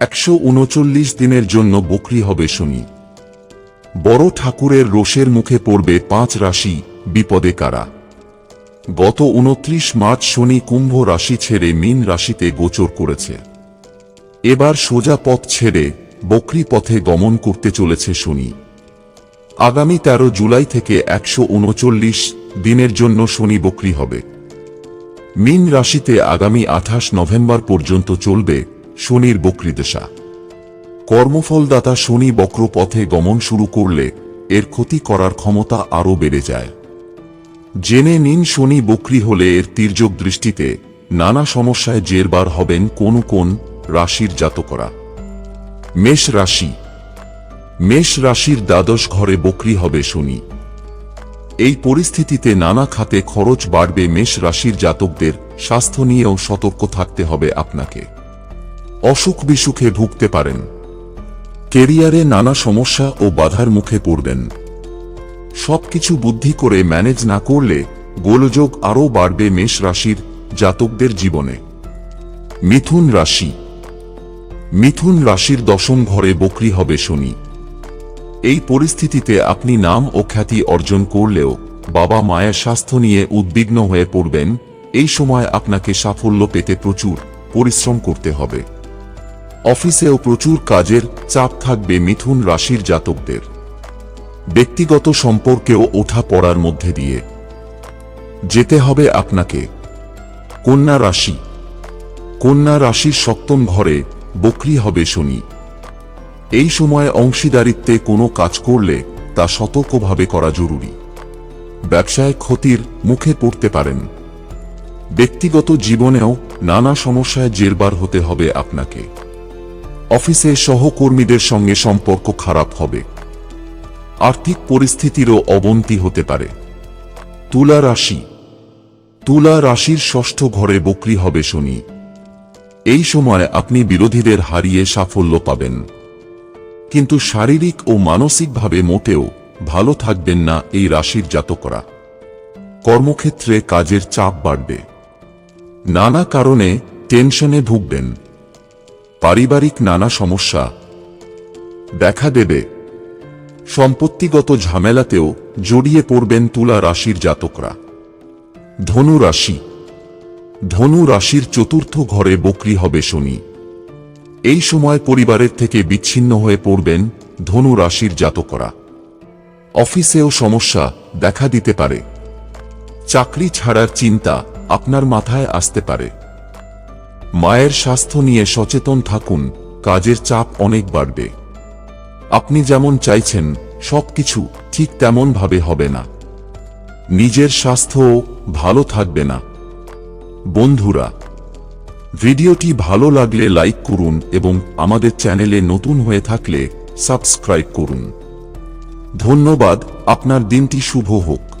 একশো উনচল্লিশ দিনের জন্য বকরি হবে শনি। বড় ঠাকুরের রোষের মুখে পড়বে পাঁচ রাশি, বিপদে কারা? গত উনত্রিশ মার্চ শনি কুম্ভ রাশি ছেড়ে মীন রাশিতে গোচর করেছে। এবার সোজা পথ ছেড়ে বকরি পথে গমন করতে চলেছে শনি। আগামী ১৩ জুলাই থেকে একশো উনচল্লিশ দিনের জন্য শনি বকরি হবে। মীন রাশিতে আগামী আঠাশ নভেম্বর পর্যন্ত চলবে শনির বক্রিদশা। কর্মফলদাতা শনি বক্র পথে গমন শুরু করলে এর ক্ষতি করার ক্ষমতা আরও বেড়ে যায়। জেনে নিন শনি বক্রি হলে এর তির্যক দৃষ্টিতে নানা সমস্যায় জেরবার হবেন কোন কোন রাশির জাতকরা। মেষ রাশি। মেষ রাশির দ্বাদশ ঘরে বকরি হবে শনি। এই পরিস্থিতিতে নানা খাতে খরচ বাড়বে মেষ রাশির জাতকদের, স্বাস্থ্য নিয়েও সতর্ক থাকতে হবে আপনাকে। অসুখ বিসুখে ভুগতে পারেন। কেরিয়ারে নানা সমস্যা ও বাধার মুখে পড়বেন। সবকিছু বুদ্ধি করে ম্যানেজ না করলে গোলযোগ আরও বাড়বে মেষ রাশির জাতকদের জীবনে। মিথুন রাশি। মিথুন রাশির দশম ঘরে বকরি হবে শনি। এই পরিস্থিতিতে আপনি নাম ও খ্যাতি অর্জন করলেও বাবা মায়ের স্বাস্থ্য নিয়ে উদ্বিগ্ন হয়ে পড়বেন। এই সময় আপনাকে সাফল্য পেতে প্রচুর পরিশ্রম করতে হবে। অফিসেও প্রচুর কাজের চাপ থাকবে মিথুন রাশির জাতকদের। ব্যক্তিগত সম্পর্কেও ওঠা পড়ার মধ্যে দিয়ে। যেতে হবে আপনাকে। কন্যা রাশি। কন্যা রাশির সপ্তম ঘরে বকরি হবে শনি। এই সময় অংশীদারিত্বে কোনো কাজ করলে তা সতর্কভাবে করা জরুরি। ব্যবসায় ক্ষতির মুখে পড়তে পারেন। ব্যক্তিগত জীবনেও নানা সমস্যায় জেরবার হতে হবে আপনাকে। অফিসে সহকর্মীদের সঙ্গে সম্পর্ক খারাপ হবে। আর্থিক পরিস্থিতিরও অবনতি হতে পারে। তুলা রাশি। তুলা রাশির ষষ্ঠ ঘরে বকরি হবে শনি। এই সময় আপনি বিরোধীদের হারিয়ে সাফল্য পাবেন। কিন্তু শারীরিক ও মানসিকভাবে মোটেও ভালো থাকবেন না এই রাশির জাতকরা। কর্মক্ষেত্রে কাজের চাপ বাড়বে। নানা কারণে টেনশনে ভুগবেন। পারিবারিক নানা সমস্যা। দেখা দেবে। সম্পত্তিগত ঝামেলাতেও জড়িয়ে পড়বেন তুলা রাশির জাতকরা। ধনু রাশি। ধনু রাশির চতুর্থ ঘরে বকরি হবে শনি। এই সময় পরিবারের থেকে বিচ্ছিন্ন হয়ে পড়বেন ধনু রাশির জাতকরা। অফিসেও সমস্যা দেখা দিতে পারে। চাকরি ছাড়ার চিন্তা আপনার মাথায় আসতে পারে। মায়ের স্বাস্থ্য নিয়ে সচেতন থাকুন, কাজের চাপ অনেক বাড়বে। আপনি যেমন চাইছেন, সবকিছু ঠিক তেমন ভাবে হবে না। নিজের স্বাস্থ্যও ভালো থাকবে না। বন্ধুরা, ভিডিওটি ভালো লাগলে লাইক করুন এবং আমাদের চ্যানেলে নতুন হয়ে থাকলে সাবস্ক্রাইব করুন। ধন্যবাদ, আপনার দিনটি শুভ হোক।